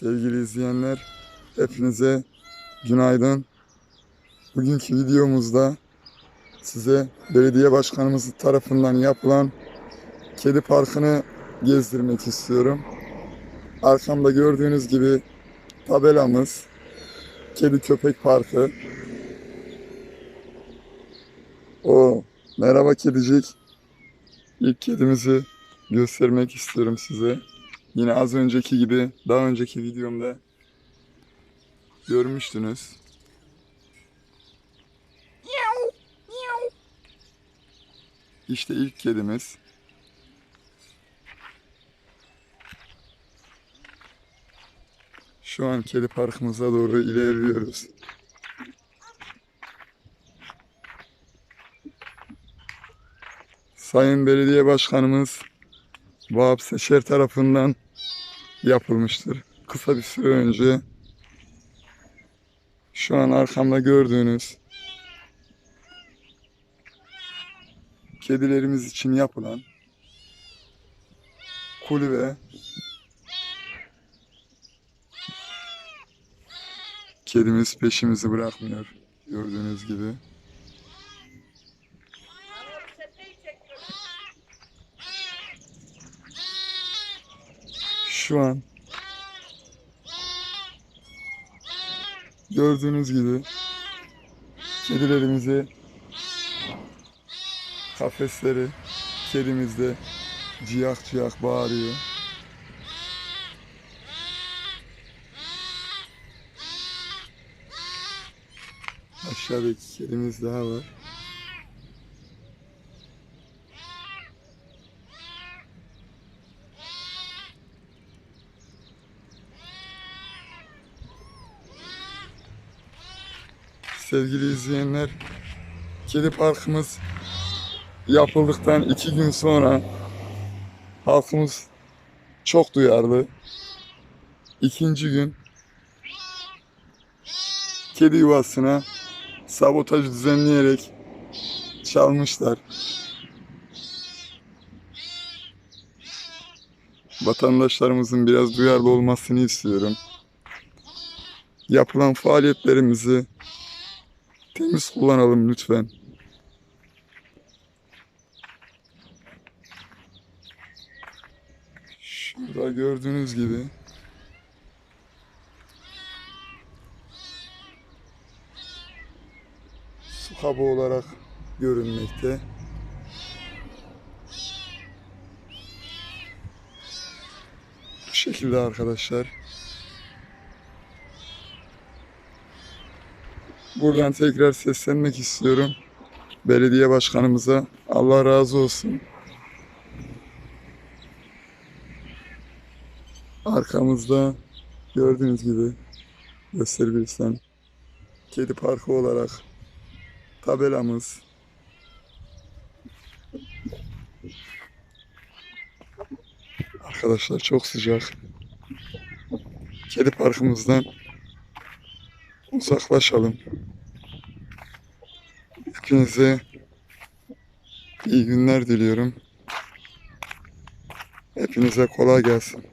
Sevgili izleyenler, hepinize günaydın. Bugünkü videomuzda size belediye başkanımız tarafından yapılan kedi parkını gezdirmek istiyorum. Arkamda gördüğünüz gibi tabelamız Kedi Köpek Parkı. O merhaba kedicik. İlk kedimizi göstermek istiyorum size. Yine az önceki gibi daha önceki videomda görmüştünüz. İşte ilk kedimiz. Şu an kedi parkımıza doğru ilerliyoruz. Sayın Belediye Başkanımız Vahap Seçer tarafından yapılmıştır. Kısa bir süre önce şu an arkamda gördüğünüz kedilerimiz için yapılan kulübe kedimiz peşimizi bırakmıyor gördüğünüz gibi. Şu an gördüğünüz gibi kedilerimizi kafesleri kedimiz de ciyak ciyak bağırıyor. Aşağıdaki kedimiz daha var. Sevgili izleyenler, kedi parkımız yapıldıktan iki gün sonra halkımız çok duyarlı. İkinci gün kedi yuvasına sabotaj düzenleyerek çalmışlar. Vatandaşlarımızın biraz duyarlı olmasını istiyorum. Yapılan faaliyetlerimizi temiz kullanalım lütfen. Şurada gördüğünüz gibi su kabı olarak görünmekte. Bu şekilde arkadaşlar. Buradan tekrar seslenmek istiyorum. Belediye başkanımıza Allah razı olsun. Arkamızda gördüğünüz gibi gösterebilirsem kedi parkı olarak tabelamız Arkadaşlar çok sıcak. Kedi parkımızdan uzaklaşalım. Hepinize iyi günler diliyorum. Hepinize kolay gelsin.